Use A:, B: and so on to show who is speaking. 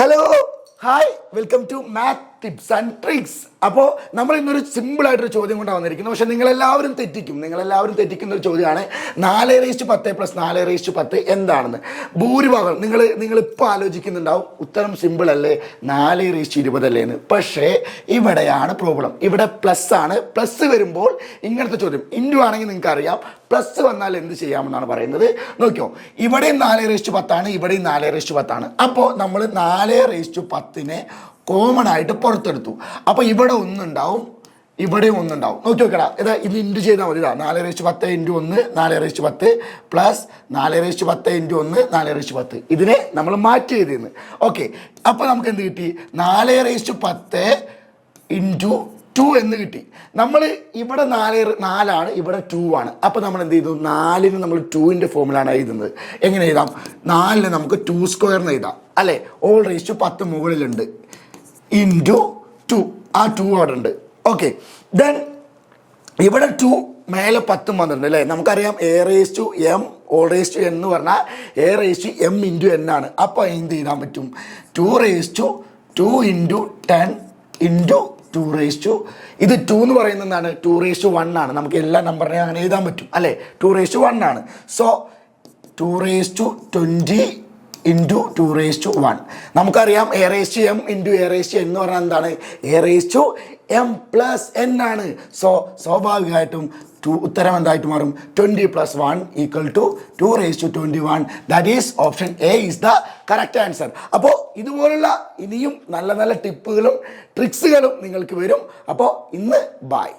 A: hello hi welcome to math tips and tricks. അപ്പോൾ നമ്മൾ ഇന്നൊരു സിമ്പിളായിട്ടൊരു ചോദ്യം കൊണ്ടാണ് വന്നിരിക്കുന്നത്. പക്ഷേ നിങ്ങളെല്ലാവരും തെറ്റിക്കും. നിങ്ങളെല്ലാവരും തെറ്റിക്കുന്ന ഒരു ചോദ്യമാണ്. നാല് റേസ്റ്റ് പത്ത് പ്ലസ് നാല് റേസ്റ്റ് പത്ത് എന്താണെന്ന്. ഭൂരിഭാഗം നിങ്ങൾ ഇപ്പോൾ ആലോചിക്കുന്നുണ്ടാവും. ഉത്തരം സിമ്പിൾ അല്ലേ? നാല് റേസ്റ്റ് ഇരുപതല്ലേ എന്ന് പക്ഷേ ഇവിടെയാണ് പ്രോബ്ലം ഇവിടെ പ്ലസ് ആണ്. പ്ലസ് വരുമ്പോൾ ഇങ്ങനത്തെ ചോദ്യം. ഇൻഡു ആണെങ്കിൽ നിങ്ങൾക്ക് അറിയാം പ്ലസ് വന്നാൽ എന്ത് ചെയ്യാമെന്നാണ് പറയുന്നത്. നോക്കിയോ. ഇവിടെയും നാല് റേസ്റ്റ് പത്താണ്. ഇവിടെയും നാല് റേസ്റ്റ് പത്താണ്. അപ്പോൾ നമ്മൾ നാല് റേസ്റ്റ് പത്തിനെ കോമൺ ആയിട്ട് പുറത്തെടുത്തു. അപ്പോൾ ഇവിടെ ഒന്നുണ്ടാവും ഇവിടെ ഒന്നുണ്ടാവും. നോക്കി നോക്കടാ ഇതാ ഇത് ഇന്റു ചെയ്താൽ മതി. ഇതാ നാല് റേസ്റ്റ് പത്ത് ഇന്റു ഒന്ന് നാല് റേസ്റ്റ് പത്ത് പ്ലസ് നാല് റേസ്റ്റ് പത്ത് ഇന്റു ഒന്ന് നാല് റേസ്റ്റ് പത്ത്. ഇതിനെ നമ്മൾ മാറ്റി എഴുതിയെന്ന്. ഓക്കെ അപ്പോൾ നമുക്ക് എന്ത് കിട്ടി? നാല് റേസ്റ്റ് പത്ത് ഇന്റു ടു എന്ന് കിട്ടി. നമ്മൾ ഇവിടെ നാല് നാലാണ് ഇവിടെ ടു ആണ്. അപ്പോൾ നമ്മൾ എന്ത് ചെയ്തു? നാലിന് നമ്മൾ ടുവിന്റെ ഫോമിലാണ് എഴുതുന്നത്. എങ്ങനെ എഴുതാം? നാലിന് നമുക്ക് ടു സ്ക്വയറിന് എഴുതാം. അല്ലേ? ഓൾ റേസ്റ്റ് പത്ത് മുകളിലുണ്ട്. Into two. ആ ടു അവിടെ ഉണ്ട് ഓക്കെ ദെൻ ഇവിടെ ടു മേലെ പത്തും വന്നിട്ടുണ്ട് അല്ലേ? നമുക്കറിയാം A raise to M all raise to എന്ന് പറഞ്ഞാൽ A raise to M into N ആണ്. അപ്പോൾ എന്ത് ചെയ്യാൻ പറ്റും? Two raise to two into ten into two raise to two two എന്ന് പറയുന്നത് എന്താണ്? ടു റേസ് ടു വൺ ആണ്. നമുക്ക് എല്ലാ നമ്പറിനെയും അങ്ങനെ എഴുതാൻ പറ്റും. അല്ലേ? Two raise to two one. So two raise to twenty into two raise to one നമുക്കറിയാം A raise to M into A raise to എന്ന് പറഞ്ഞാൽ എന്താണ്? A raise to M plus N ആണ്. സോ സ്വാഭാവികമായിട്ടും ടു ഉത്തരം എന്തായിട്ട് മാറും? Twenty plus one equal to two raise to twenty one that is option A is the correct answer അപ്പോൾ ഇതുപോലുള്ള ഇനിയും നല്ല നല്ല ടിപ്പുകളും ട്രിക്സുകളും നിങ്ങൾക്ക് വരും. അപ്പോൾ ഇന്ന് ബായ്